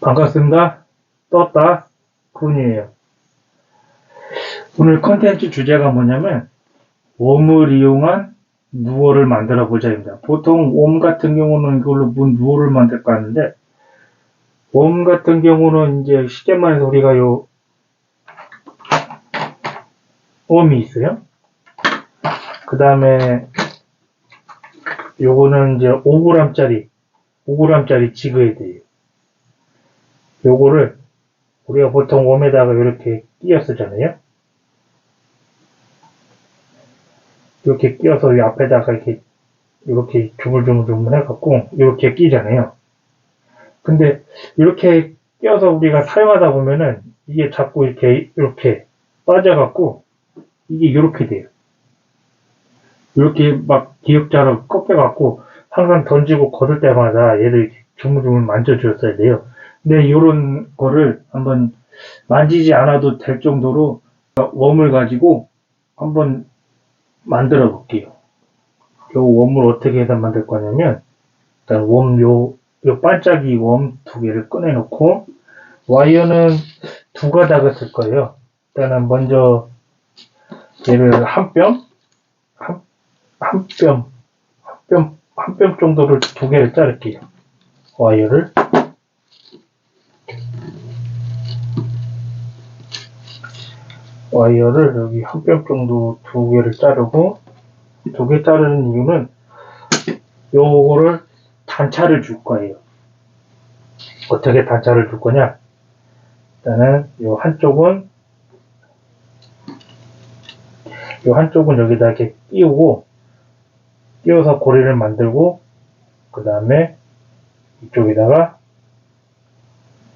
반갑습니다. 떴다. 군이에요. 오늘 컨텐츠 주제가 뭐냐면 웜을 이용한 누어를 만들어 보자입니다. 보통 웜 같은 경우는 이걸로 문 누어를 만들까 하는데 웜 같은 경우는 이제 쉽게 말해서 우리가 요 웜이 있어요. 그 다음에 요거는 이제 5g짜리 5g짜리 지그헤드예요. 요거를 우리가 보통 웜에다가 이렇게 끼어 쓰잖아요. 이렇게 끼워서 이 앞에다가 이렇게 이렇게 주물주물주물 해갖고 이렇게 끼잖아요. 근데 이렇게 끼워서 우리가 사용하다 보면은 이게 자꾸 이렇게 이렇게 빠져갖고 이게 이렇게 돼요. 이렇게 막 기역자로 꺾여갖고 항상 던지고 걷을 때마다 얘를 주물주물 만져줬어야 돼요. 근데 이런 거를 한번 만지지 않아도 될 정도로 웜을 가지고 한번 만들어 볼게요. 요 웜을 어떻게 해서 만들 거냐면 일단 웜 요, 요 반짝이 웜 두 개를 꺼내 놓고 와이어는 두 가닥을 쓸 거예요. 일단은 먼저 얘를 한 뼘, 한, 한 뼘, 한 뼘, 한 뼘 정도를 두 개를 자를게요. 와이어를. 와이어를 여기 한뼘 정도 두 개를 자르고 두 개 자르는 이유는 요거를 단차를 줄 거예요. 어떻게 단차를 줄 거냐? 일단은 요 한쪽은 요 한쪽은 여기다 이렇게 끼우고 끼워서 고리를 만들고 그 다음에 이쪽에다가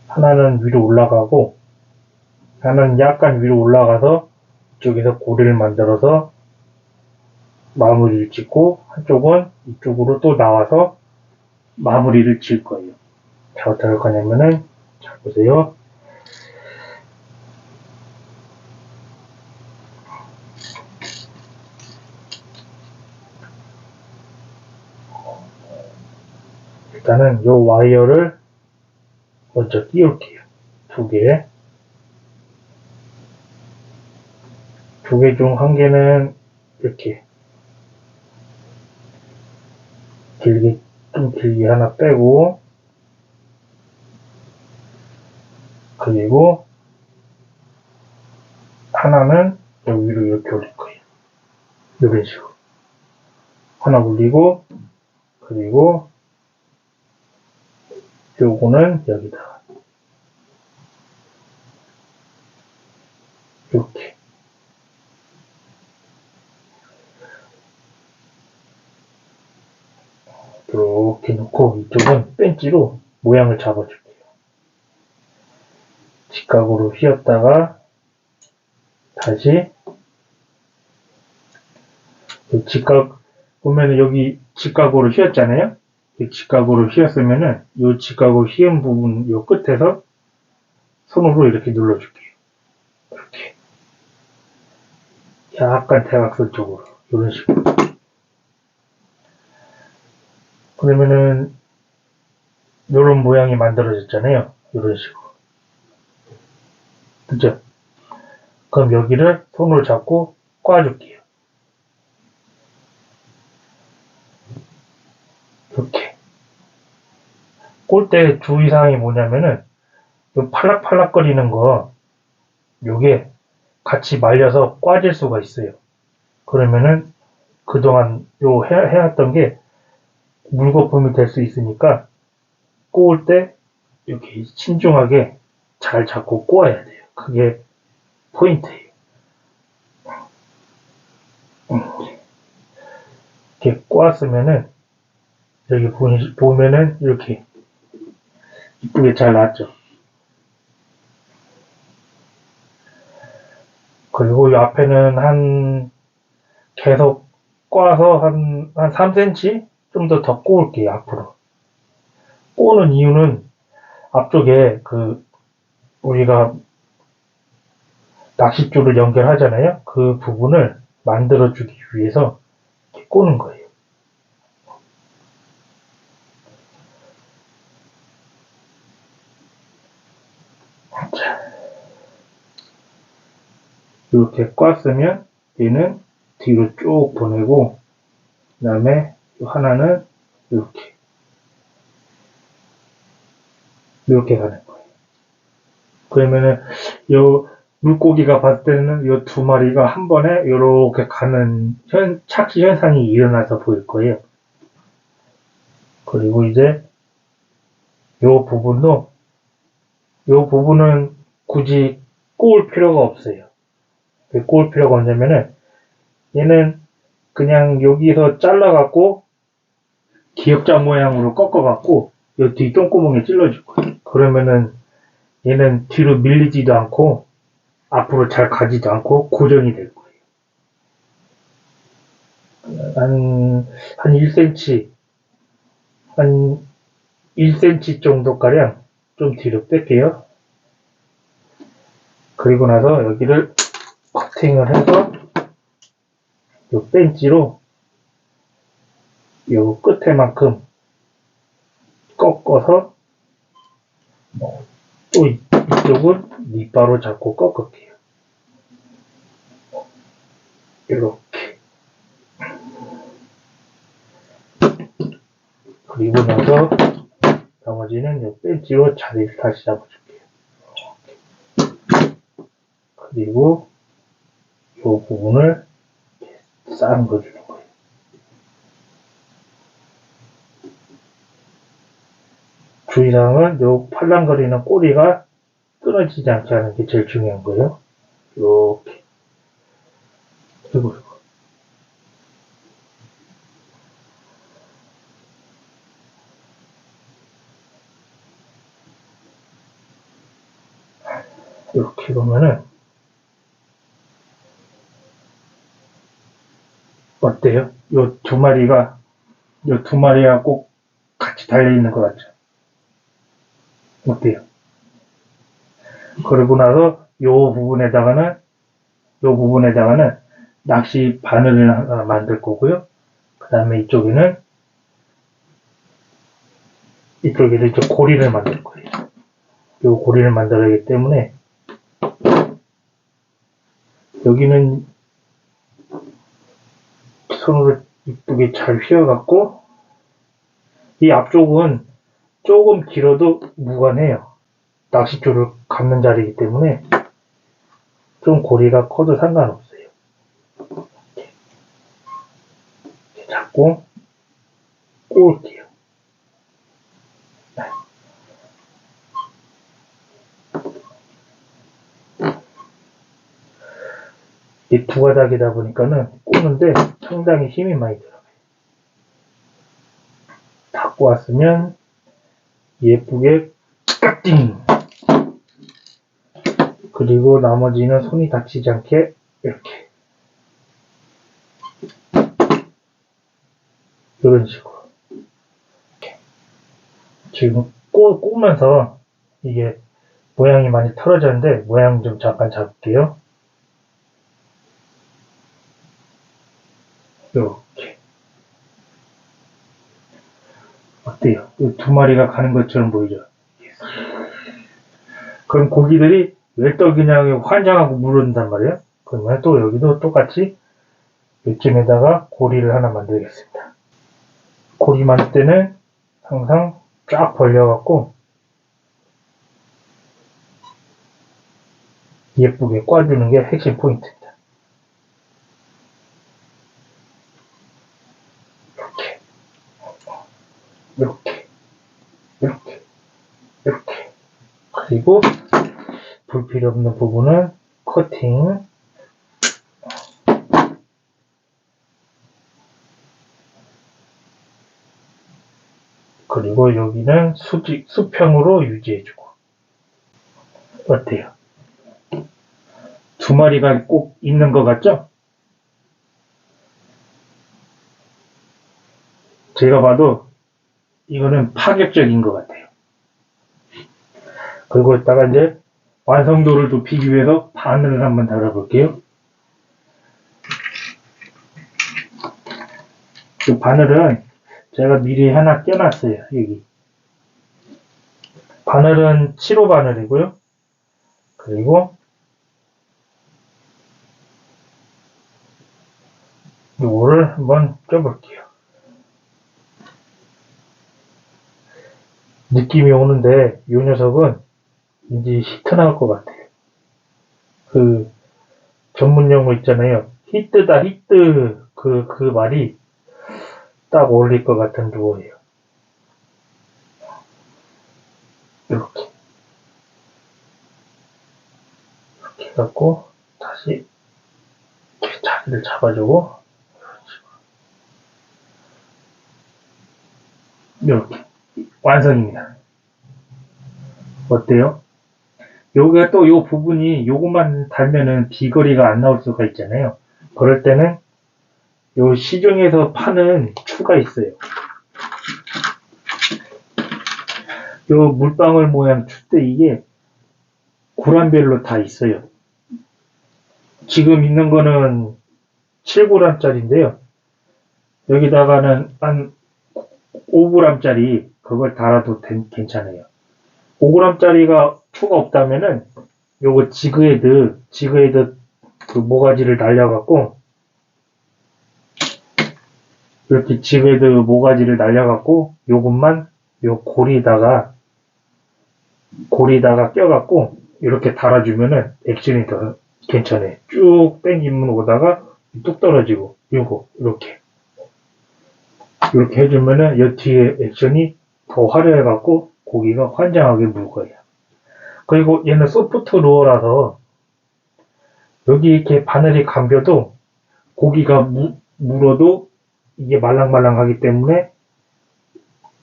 하나는 위로 올라가고 하 나는 약간 위로 올라가서 이쪽에서 고리를 만들어서 마무리를 짓고 한쪽은 이쪽으로 또 나와서 마무리를 지을 거예요. 자, 어떻게 할 거냐면은 자 보세요. 일단은 요 와이어를 먼저 띄울게요. 두 개. 두 개 중 한 개는 이렇게 길게 좀 길게 하나 빼고 그리고 하나는 여기 위로 이렇게 올릴 거예요. 이런 식으로. 하나 올리고 그리고 요거는 여기다. 이렇게 이렇게 놓고 이쪽은 벤치로 모양을 잡아줄게요. 직각으로 휘었다가 다시 이 직각 보면은 여기 직각으로 휘었잖아요. 이 직각으로 휘었으면은 이 직각으로 휘은 부분 요 끝에서 손으로 이렇게 눌러줄게요. 이렇게 약간 대각선 쪽으로 이런 식으로. 그러면은 이런 모양이 만들어졌잖아요. 이런 식으로. 그죠? 그럼 여기를 손으로 잡고 꽈줄게요. 이렇게. 꼴대 주의사항이 뭐냐면은 요 팔락팔락거리는 거 요게 같이 말려서 꽈질 수가 있어요. 그러면은 그동안 요 해, 해왔던 게 물거품이 될 수 있으니까 꼬을 때 이렇게 신중하게 잘 잡고 꼬아야 돼요. 그게 포인트예요. 이렇게 꼬았으면은 여기 보- 보면은 이렇게 이쁘게 잘 나왔죠. 그리고 이 앞에는 한 계속 꼬아서 한, 한 3cm 좀 더 더 꼬울게요, 앞으로. 꼬는 이유는 앞쪽에 그 우리가 낚싯줄을 연결하잖아요. 그 부분을 만들어주기 위해서 이렇게 꼬는 거예요. 이렇게 꽈으면 얘는 뒤로 쭉 보내고 그 다음에 하나는 이렇게 이렇게 가는 거예요. 그러면은 요 물고기가 봤을 때는 요두 마리가 한 번에 이렇게 가는 현, 착시 현상이 일어나서 보일 거예요. 그리고 이제 요 부분도 요 부분은 굳이 꼬을 필요가 없어요. 왜 꼬을 필요가 없냐면은 얘는 그냥 여기서 잘라갖고 기역자 모양으로 꺾어갖고 요뒤 똥구멍에 거예요. 그러면은 얘는 뒤로 밀리지도 않고 앞으로 잘 가지도 않고 고정이 될 거예요. 한, 한 1cm, 한 1cm 정도가량 좀 뒤로 뺄게요. 그리고 나서 여기를 커팅을 해서 요 벤치로 요 끝에만큼 꺾어서 어, 또 이- 이쪽은 밑바로 잡고 꺾을게요. 이렇게. 그리고 나서 나머지는 요 벤치로 자리를 다시 잡아줄게요. 그리고 요 부분을 싸는 거주 주의사항은 요 팔랑거리는 꼬리가 끊어지지 않게 하는 게 제일 중요한 거예요. 이렇게. 이거. 이렇게 보면은 어때요? 요 두 마리가 요 두 마리가 꼭 같이 달려 있는 것 같죠? 어때요? 그러고 나서 요 부분에다가는 요 부분에다가는 낚시 바늘을 만들 거고요. 그 다음에 이쪽에는 이쪽에는 이제 고리를 만들 거예요. 요 고리를 만들어야 하기 때문에 여기는 손으로 이쁘게 잘 휘어갖고 이 앞쪽은 조금 길어도 무관해요. 낚싯줄을 감는 자리이기 때문에 좀 고리가 커도 상관없어요. 이렇게, 잡고 꼬을게요. 이 두 가닥이다 보니까는 꼬는데 상당히 힘이 많이 들어가요. 다 꼬았으면 예쁘게 깍띵! 그리고 나머지는 손이 다치지 않게 이렇게 이런 식으로 이렇게. 지금 꼬, 꼬면서 이게 모양이 많이 틀어졌는데 모양 좀 잠깐 잡을게요 이 어때요? 이두 마리가 가는 것처럼 보이죠? 그럼 고기들이 왜 떡이냐고 환장하고 물어든단 말이에요. 그러면 또 여기도 똑같이 이쯤에다가 고리를 하나 만들겠습니다. 고리 만들 때는 항상 쫙 벌려갖고 예쁘게 꽈주는 게 핵심 포인트입니다. 이렇게, 이렇게, 이렇게, 이렇게. 그리고 불 필요 없는 부분은 커팅. 그리고 여기는 수직, 수평으로 유지해주고. 어때요? 두 마리가 꼭 있는 것 같죠? 제가 봐도 이거는 파격적인 것 같아요. 그리고 이따가 이제 완성도를 높이기 위해서 바늘을 한번 달아볼게요. 이 바늘은 제가 미리 하나 껴놨어요. 여기. 바늘은 7호 바늘이고요. 그리고 요거를 한번 껴볼게요. 느낌이 오는데 이 녀석은 이제 히트 나올 것 같아요. 그 전문 용어 있잖아요. 히트다 히트 그, 그 말이 딱 어울릴 것 같은 루어예요. 이렇게. 이렇게 해갖고 다시 이렇게 자리를 잡아주고 이렇게 완성입니다. 어때요? 여기가 또요 부분이 요것만 달면은 비거리가 안 나올 수가 있잖아요. 그럴 때는 요 시중에서 파는 추가 있어요. 요 물방울 모양 추대 이게 구람별로 다 있어요. 지금 있는 거는 7g짜리인데요. 여기다가는 한 5g짜리 그걸 달아도 된- 괜찮아요. 5g짜리가 추가 없다면은 요거 지그헤드 지그헤드 그 모가지를 날려갖고 이렇게 지그헤드 모가지를 날려갖고 요것만 요 고리에다가 고리에다가 껴갖고 이렇게 달아주면은 액션이 더 괜찮아요. 쭉 당기면 오다가 뚝 떨어지고 요거 이렇게 이렇게 해주면은 여 뒤에 액션이 더 화려해갖고 고기가 환장하게 물 거예요. 그리고 얘는 소프트 로어라서 여기 이렇게 바늘이 감겨도 고기가 무, 물어도 이게 말랑말랑하기 때문에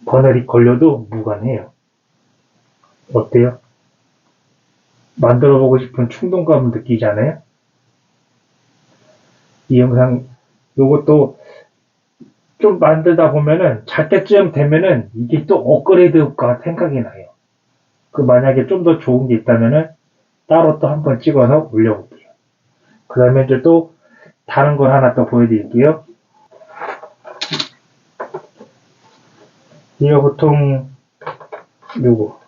바늘이 걸려도 무관해요. 어때요? 만들어 보고 싶은 충동감을 느끼잖아요? 이 영상, 요것도 좀 만들다 보면은 잘 때쯤 되면은 이게 또 업그레이드가 생각이 나요. 그 만약에 좀 더 좋은 게 있다면은 따로 또 한번 찍어서 올려볼게요. 그 다음에 이제 또 다른 걸 하나 또 보여드릴게요. 이거 보통 요거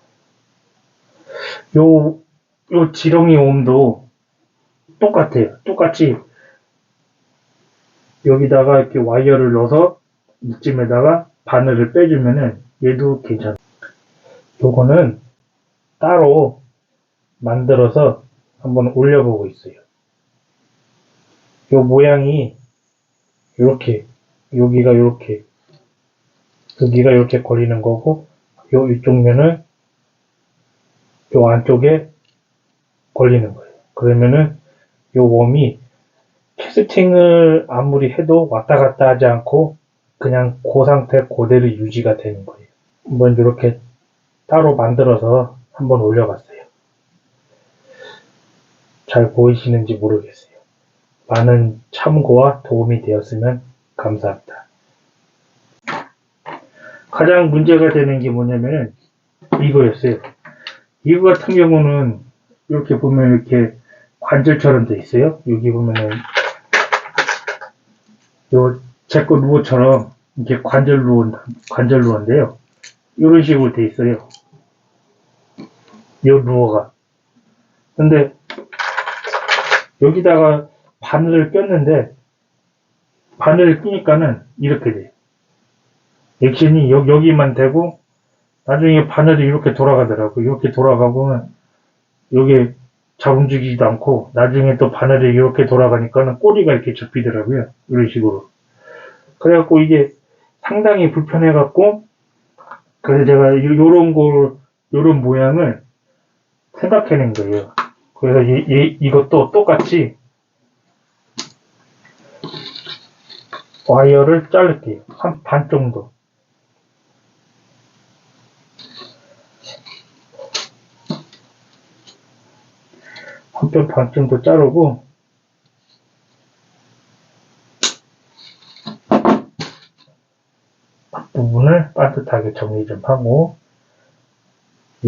요, 요 지렁이 옴도 똑같아요. 똑같이 여기다가 이렇게 와이어를 넣어서 이쯤에다가 바늘을 빼주면은 얘도 괜찮아요. 요거는 따로 만들어서 한번 올려보고 있어요. 요 모양이 요렇게 여기가 요렇게 여기가 이렇게 걸리는 거고 요 이쪽 면은 요 안쪽에 걸리는 거예요. 그러면은 요 웜이 캐스팅을 아무리 해도 왔다 갔다 하지 않고 그냥 그 상태 그대로 유지가 되는 거예요. 한번 이렇게 따로 만들어서 한번 올려봤어요. 잘 보이시는지 모르겠어요. 많은 참고와 도움이 되었으면 감사합니다. 가장 문제가 되는 게 뭐냐면은 이거였어요. 이거 같은 경우는 이렇게 보면 이렇게 관절처럼 돼 있어요. 여기 보면은 요 제거 루어처럼 이렇게 관절 루어 관절 루어인데요. 이런 식으로 돼 있어요. 요 루어가. 근데 여기다가 바늘을 꼈는데 바늘을 끼니까는 이렇게 돼요. 액션이 여, 여기만 되고 나중에 바늘이 이렇게 돌아가더라고. 이렇게 돌아가보면 여기 잘 움직이지도 않고 나중에 또 바늘이 이렇게 돌아가니까는 꼬리가 이렇게 접히더라고요. 이런 식으로. 그래갖고 이게 상당히 불편해갖고 그래서 제가 요- 요런 걸 요런 모양을 생각해낸 거예요. 그래서 이, 이, 이것도 똑같이 와이어를 자를게요. 한 반 정도. 한편 반 정도 자르고 반듯하게 정리 좀 하고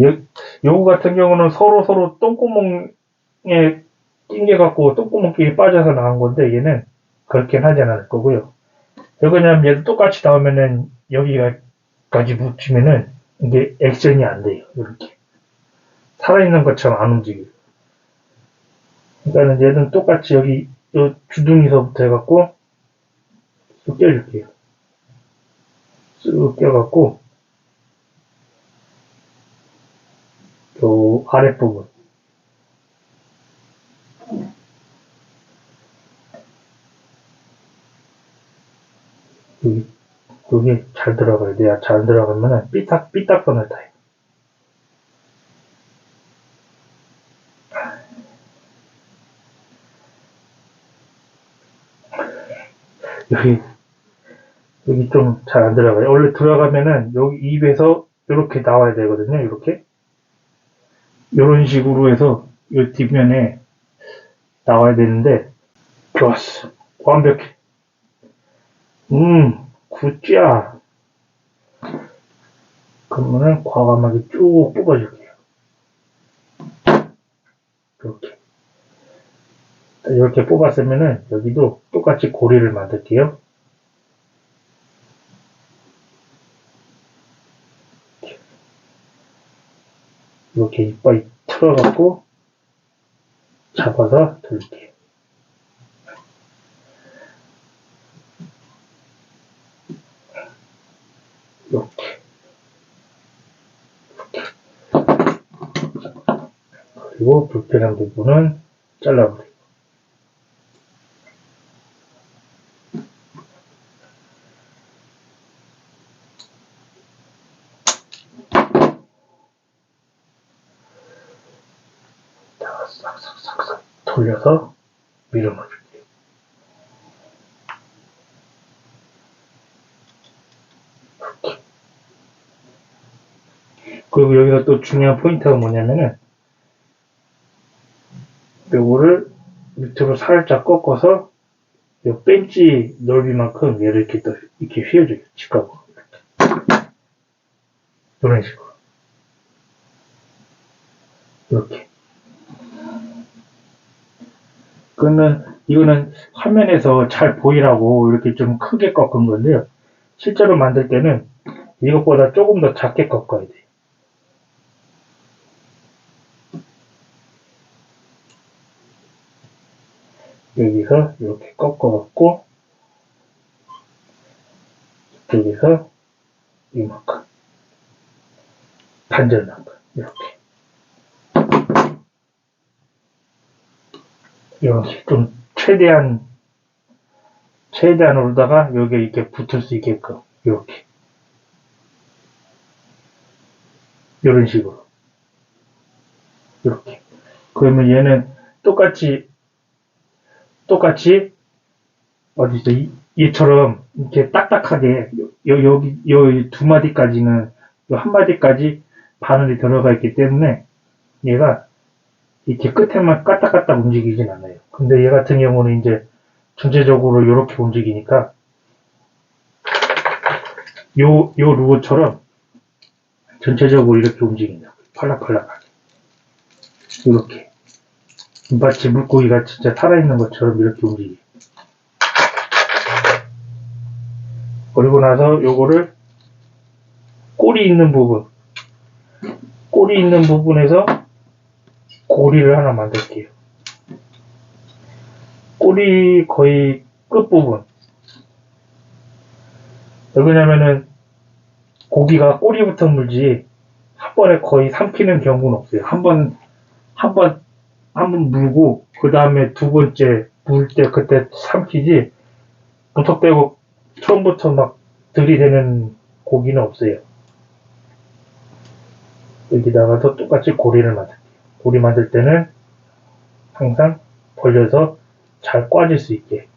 요, 요거 같은 경우는 서로 서로 똥구멍에 낑겨갖고 똥구멍끼리 빠져서 나온 건데 얘는 그렇게 하진 않을 거고요. 왜 그러냐면 얘도 똑같이 나오면은 여기가까지 붙이면은 이게 액션이 안 돼요. 이렇게 살아있는 것처럼 안 움직여요. 그러니까는 얘는 똑같이 여기 요 주둥이서부터 해갖고 쭉 껴줄게요. 쓱 껴갖고, 요 아랫부분. 여기, 여기 잘 들어가야 돼요. 잘 들어가면은 삐딱, 삐딱선을 타요. 여기, 여기 좀 잘 안 들어가요. 원래 들어가면은 여기 입에서 이렇게 나와야 되거든요. 이렇게. 이런 식으로 해서 이 뒷면에 나와야 되는데, 좋았어. 완벽해. 음, 굿자. 그러면은 과감하게 쭉 뽑아줄게요. 이렇게. 이렇게 뽑았으면은 여기도 똑같이 고리를 만들게요. 이렇게 이빨이 틀어갖고 잡아서 돌릴게요. 이렇게. 이렇게. 그리고 불편한 부분은 잘라버리고. 자, 싹싹싹싹 돌려서 밀어넣어줄게요. 이렇게. 그리고 여기서 또 중요한 포인트가 뭐냐면은 요거를 밑으로 살짝 꺾어서 요 벤치 넓이만큼 얘를 이렇게 또 이렇게 휘어줘요. 직각으로. 이렇게. 이런 식으로. 이렇게. 그러면 이거는 화면에서 잘 보이라고 이렇게 좀 크게 꺾은 건데요. 실제로 만들 때는 이것보다 조금 더 작게 꺾어야 돼요. 여기서 이렇게 꺾어갖고 이쪽에서 이만큼. 반절만큼 이렇게. 이렇게 좀 최대한 최대한으로다가 여기에 이렇게 붙을 수 있게끔 이렇게. 이런 식으로. 이렇게. 그러면 얘는 똑같이 똑같이 어디서 이- 얘처럼 이렇게 딱딱하게 여, 여기 여기 두 마디까지는 요한 마디까지 바늘이 들어가 있기 때문에 얘가 이렇게 끝에만 까딱까딱 움직이진 않아요. 근데 얘 같은 경우는 이제 전체적으로 이렇게 움직이니까 요, 요 루어처럼 전체적으로 이렇게 움직인다. 팔락팔락하게. 이렇게. 마치 물고기가 진짜 살아있는 것처럼 이렇게 움직여요. 그리고 나서 요거를 꼬리 있는 부분, 꼬리 있는 부분에서 고리를 하나 만들게요. 꼬리 거의 끝부분. 왜 그러냐면은 고기가 꼬리부터 물지 한 번에 거의 삼키는 경우는 없어요. 한 번, 한 번, 한번 물고 그 다음에 두 번째 물 때 그때 삼키지 무턱대고 처음부터 막 들이대는 고기는 없어요. 여기다가도 똑같이 고리를 만들게요. 고리 만들 때는 항상 벌려서 잘 꽈질 수 있게.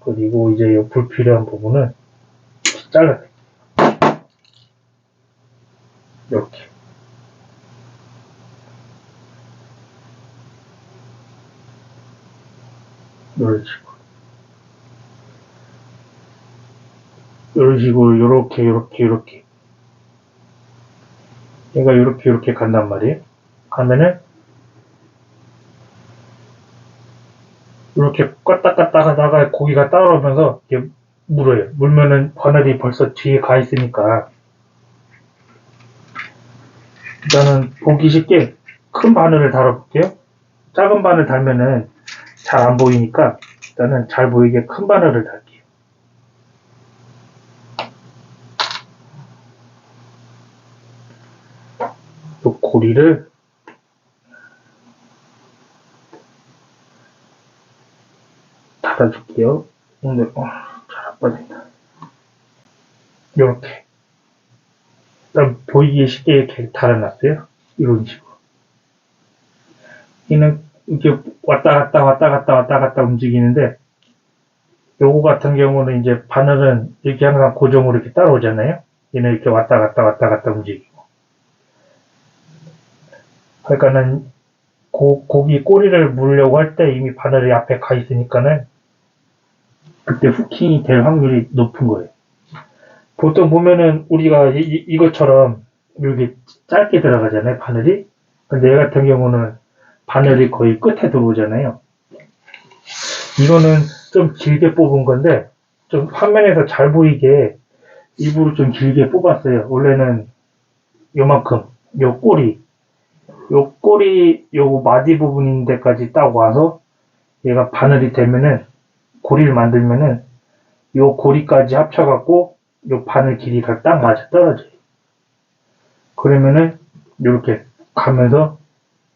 그리고 이제 이 불필요한 부분은 잘라내요. 이렇게. 이런 식으로, 요렇게, 요렇게, 요렇게. 얘가 요렇게, 요렇게 간단 말이에요. 가면은, 이렇게 껐다 하다가 고기가 따라오면서 이렇게 물어요. 물면은 바늘이 벌써 뒤에 가 있으니까. 일단은 보기 쉽게 큰 바늘을 달아볼게요. 작은 바늘 달면은 잘 안 보이니까 일단은 잘 보이게 큰 바늘을 달게요. 또 고리를 달아줄게요. 근데 어, 잘안 빠진다. 이렇게 일단 보이기 쉽게 이렇게 달아놨어요. 이런 식으로. 얘는 이렇게 왔다 갔다 왔다 갔다 왔다 갔다 움직이는데 요거 같은 경우는 이제 바늘은 이렇게 항상 고정으로 이렇게 따라오잖아요. 얘는 이렇게 왔다 갔다 왔다 갔다 움직이고. 그러니까는 고, 고기 꼬리를 물려고 할 때 이미 바늘이 앞에 가 있으니까는 그때 후킹이 될 확률이 높은 거예요. 보통 보면은 우리가 이, 이- 이것처럼 이렇게 짧게 들어가잖아요, 바늘이. 근데 얘 같은 경우는 바늘이 거의 끝에 들어오잖아요. 이거는 좀 길게 뽑은 건데, 좀 화면에서 잘 보이게 일부러 좀 길게 뽑았어요. 원래는 요만큼, 요 꼬리, 요 꼬리, 요 마디 부분 데까지 딱 와서 얘가 바늘이 되면은, 고리를 만들면은, 요 고리까지 합쳐갖고, 요 바늘 길이가 딱 맞아 떨어져요. 그러면은, 요렇게 가면서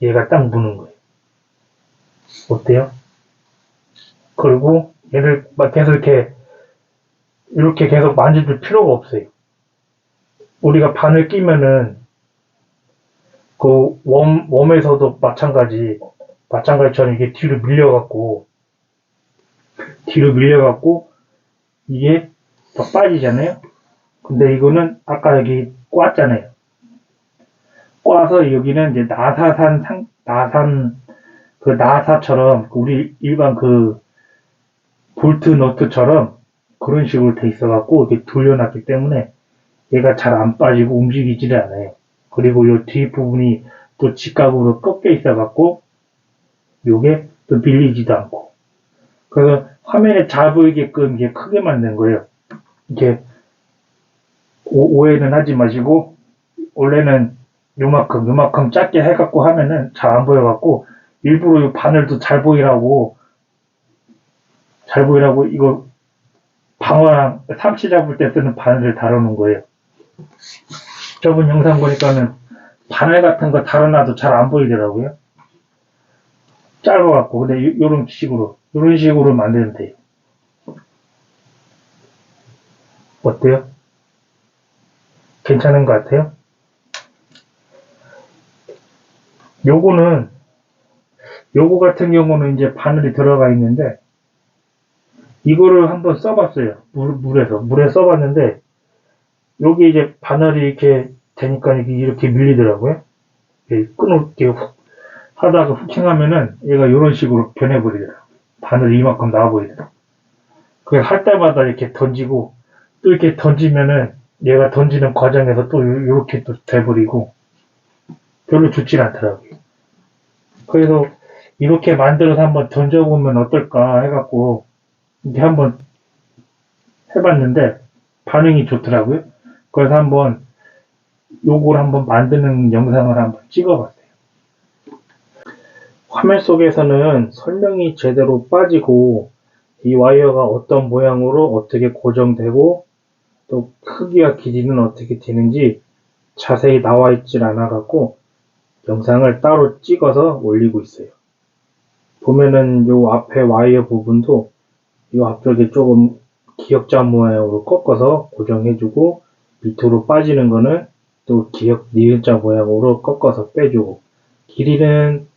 얘가 딱 무는 거예요. 어때요? 그리고 얘를 막 계속 이렇게 이렇게 계속 만져줄 필요가 없어요. 우리가 바늘 끼면은 그 웜, 웜에서도 마찬가지 마찬가지처럼 이게 뒤로 밀려갖고 뒤로 밀려갖고 이게 더 빠지잖아요. 근데 이거는 아까 여기 꽈잖아요. 꽈서 여기는 이제 나사산 상, 나산 그 나사처럼 우리 일반 그 볼트 너트처럼 그런 식으로 돼 있어 갖고 이렇게 돌려놨기 때문에 얘가 잘 안 빠지고 움직이지를 않아요. 그리고 요뒤 부분이 또 직각으로 꺾여 있어 갖고 요게 또 밀리지도 않고 그래서 화면에 잘 보이게끔 이게 크게 만든 거예요. 이렇게 오, 오해는 하지 마시고 원래는 요만큼 요만큼 짧게 해갖고 하면은 잘 안 보여갖고 일부러 이 바늘도 잘 보이라고 잘 보이라고 이거 방어랑 삼치 잡을 때 쓰는 바늘을 달아놓은 거예요. 저번 영상 보니까는 바늘 같은 거 달아놔도 잘 안 보이더라고요. 짧아갖고 근데 요, 요런 식으로 요런 식으로 만들면 돼요. 어때요? 괜찮은 것 같아요? 요거는 요거 같은 경우는 이제 바늘이 들어가 있는데 이거를 한번 써봤어요. 물, 물에서 물에 써봤는데 여기 이제 바늘이 이렇게 되니까 이렇게 밀리더라고요. 이렇게 끊을게 훅 하다가 후킹하면은 얘가 이런 식으로 변해버리더라고요. 바늘이 이만큼 나와 보이더라고요. 그래서 할 때마다 이렇게 던지고 또 이렇게 던지면은 얘가 던지는 과정에서 또 요- 요렇게 또 돼버리고 별로 좋질 않더라고요. 그래서 이렇게 만들어서 한번 던져보면 어떨까 해갖고 이렇게 한번 해봤는데 반응이 좋더라고요. 그래서 한번 요걸 한번 만드는 영상을 한번 찍어봤어요. 화면 속에서는 설명이 제대로 빠지고 이 와이어가 어떤 모양으로 어떻게 고정되고 또 크기와 길이는 어떻게 되는지 자세히 나와 있질 않아 갖고 영상을 따로 찍어서 올리고 있어요. 보면은 요 앞에 와이어 부분도 요 앞쪽에 조금 기역자 모양으로 꺾어서 고정해주고 밑으로 빠지는 거는 또 기역 니은자 모양으로 꺾어서 빼주고 길이는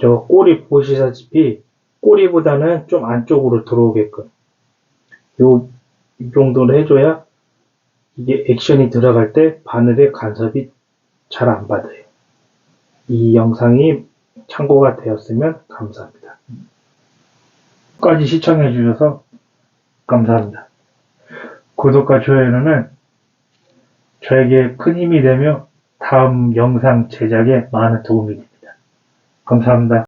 저 꼬리 보시다시피 꼬리보다는 좀 안쪽으로 들어오게끔 요 이 정도로 해줘야 이게 액션이 들어갈 때 바늘의 간섭이 잘 안 받아요. 이 영상이 참고가 되었으면 감사합니다. 끝까지 시청해 주셔서 감사합니다. 구독과 좋아요는 저에게 큰 힘이 되며 다음 영상 제작에 많은 도움이 됩니다. 감사합니다.